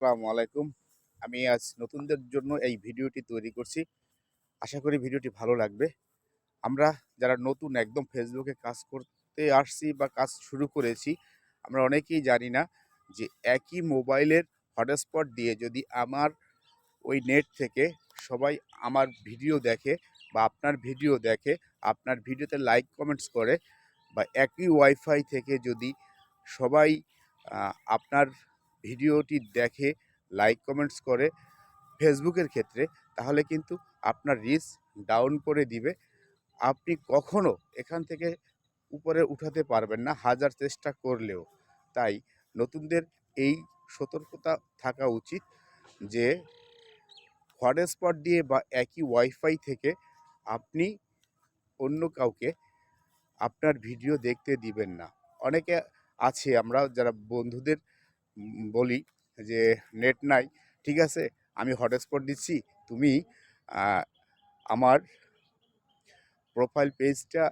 আসসালামু আলাইকুম। আমি আজ নতুনদের জন্য এই ভিডিওটি তৈরি করছি। আশা করি ভিডিওটি ভালো লাগবে। আমরা যারা নতুন একদম ফেসবুকে কাজ করতে আসছি বা কাজ শুরু করেছি, আমরা অনেকেই জানি না যে একই মোবাইলের হটস্পট দিয়ে যদি আমার ওই নেট থেকে সবাই আমার ভিডিও দেখে বা আপনার ভিডিও দেখে, আপনার ভিডিওতে লাইক, কমেন্টস করে বা একই ওয়াইফাই থেকে যদি সবাই আপনার ভিডিওটি দেখে লাইক কমেন্টস করে ফেসবুকের ক্ষেত্রে, তাহলে কিন্তু আপনার রিচ ডাউন করে দিবে। আপনি কখনো এখান থেকে উপরে উঠাতে পারবেন না, হাজার চেষ্টা করলেও। তাই নতুনদের এই সতর্কতা থাকা উচিত যে হটস্পট দিয়ে বা একই ওয়াইফাই থেকে আপনি অন্য কাউকে আপনার ভিডিও দেখতে দিবেন না। অনেকে আছে, আমরা যারা বন্ধুদের বলি যে নেট নাই, ঠিক আছে? আমি হটস্পট দিচ্ছি, তুমি আমার প্রোফাইল পেজটা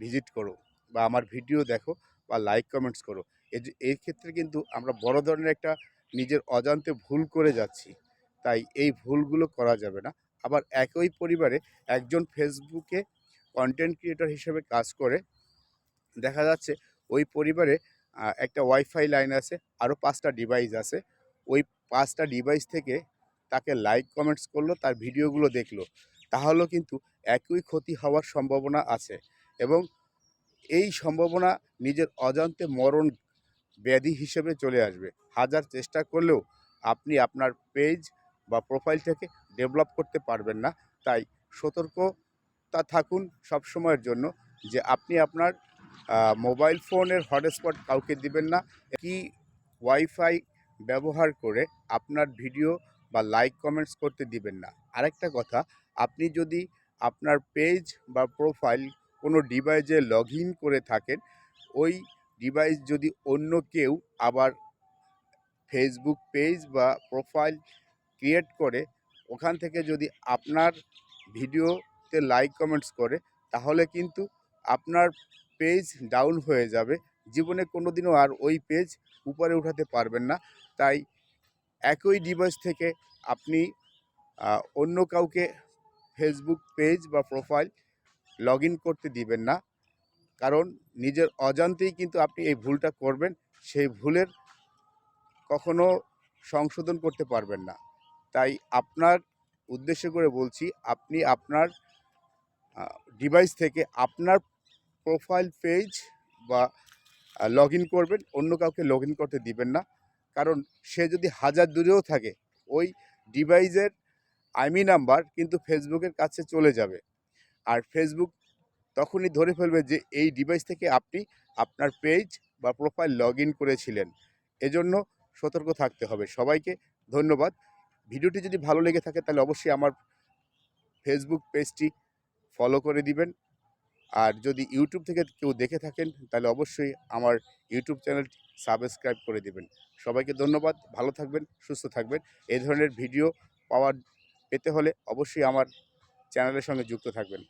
ভিজিট করো বা আমার ভিডিও দেখো বা লাইক কমেন্টস করো। এই এই ক্ষেত্রে কিন্তু আমরা বড় ধরনের একটা নিজের অজান্তে ভুল করে যাচ্ছি, তাই এই ভুলগুলো করা যাবে না। আবার একই পরিবারে একজন ফেসবুকে কন্টেন্ট ক্রিয়েটর হিসেবে কাজ করে, দেখা যাচ্ছে ওই পরিবারে একটা ওয়াইফাই লাইন আছে আরও পাঁচটা ডিভাইস আছে। ওই পাঁচটা ডিভাইস থেকে তাকে লাইক কমেন্টস করল, তার ভিডিওগুলো দেখল। তাহলেও কিন্তু একই ক্ষতি হওয়ার সম্ভাবনা আছে এবং এই সম্ভাবনা নিজের অজান্তে মরণ ব্যাধি হিসেবে চলে আসবে। হাজার চেষ্টা করলেও আপনি আপনার পেজ বা প্রোফাইলটাকে ডেভেলপ করতে পারবেন না। তাই সতর্কতা থাকুন সব সময়ের জন্য যে আপনি আপনার মোবাইল ফোনের হটস্পট কাউকে দিবেন না। কি ওয়াইফাই ব্যবহার করে আপনার ভিডিও বা লাইক কমেন্টস করতে দিবেন না। আরেকটা কথা, আপনি যদি আপনার পেজ বা প্রোফাইল কোনো ডিভাইসে লগ করে থাকেন, ওই ডিভাইস যদি অন্য কেউ আবার ফেসবুক পেজ বা প্রোফাইল ক্রিয়েট করে, ওখান থেকে যদি আপনার ভিডিওতে লাইক কমেন্টস করে, তাহলে কিন্তু আপনার পেজ ডাউন হয়ে যাবে। জীবনে কোনো দিনও আর ওই পেজ উপরে উঠাতে পারবেন না। তাই একই ডিভাইস থেকে আপনি অন্য কাউকে ফেসবুক পেজ বা প্রোফাইল লগ করতে দিবেন না। কারণ নিজের অজান্তেই কিন্তু আপনি এই ভুলটা করবেন। সেই ভুলের কখনো সংশোধন করতে পারবেন না। তাই আপনার উদ্দেশ্য করে বলছি, আপনি আপনার ডিভাইস থেকে আপনার প্রোফাইল পেজ বা লগ ইন করবেন, অন্য কাউকে লগ ইন করতে দিবেন না। কারণ সে যদি হাজার দূরেও থাকে, ওই ডিভাইসের আইমি নাম্বার কিন্তু ফেসবুকের কাছে চলে যাবে। আর ফেসবুক তখনই ধরে ফেলবে যে, এই ডিভাইস থেকে আপনি আপনার পেজ বা প্রোফাইল লগ ইন করেছিলেন। এজন্য সতর্ক থাকতে হবে। সবাইকে ধন্যবাদ। ভিডিওটি যদি ভালো লেগে থাকে, তাহলে অবশ্যই আমার ফেসবুক পেজটি ফলো করে দিবেন। আর যদি ইউটিউব থেকে কেউ দেখে থাকেন, তাহলে অবশ্যই আমার ইউটিউব চ্যানেলটি সাবস্ক্রাইব করে দেবেন। সবাইকে ধন্যবাদ, ভালো থাকবেন, সুস্থ থাকবেন। এই ধরনের ভিডিও পাওয়ার, পেতে হলে অবশ্যই আমার চ্যানেলের সঙ্গে যুক্ত থাকবেন।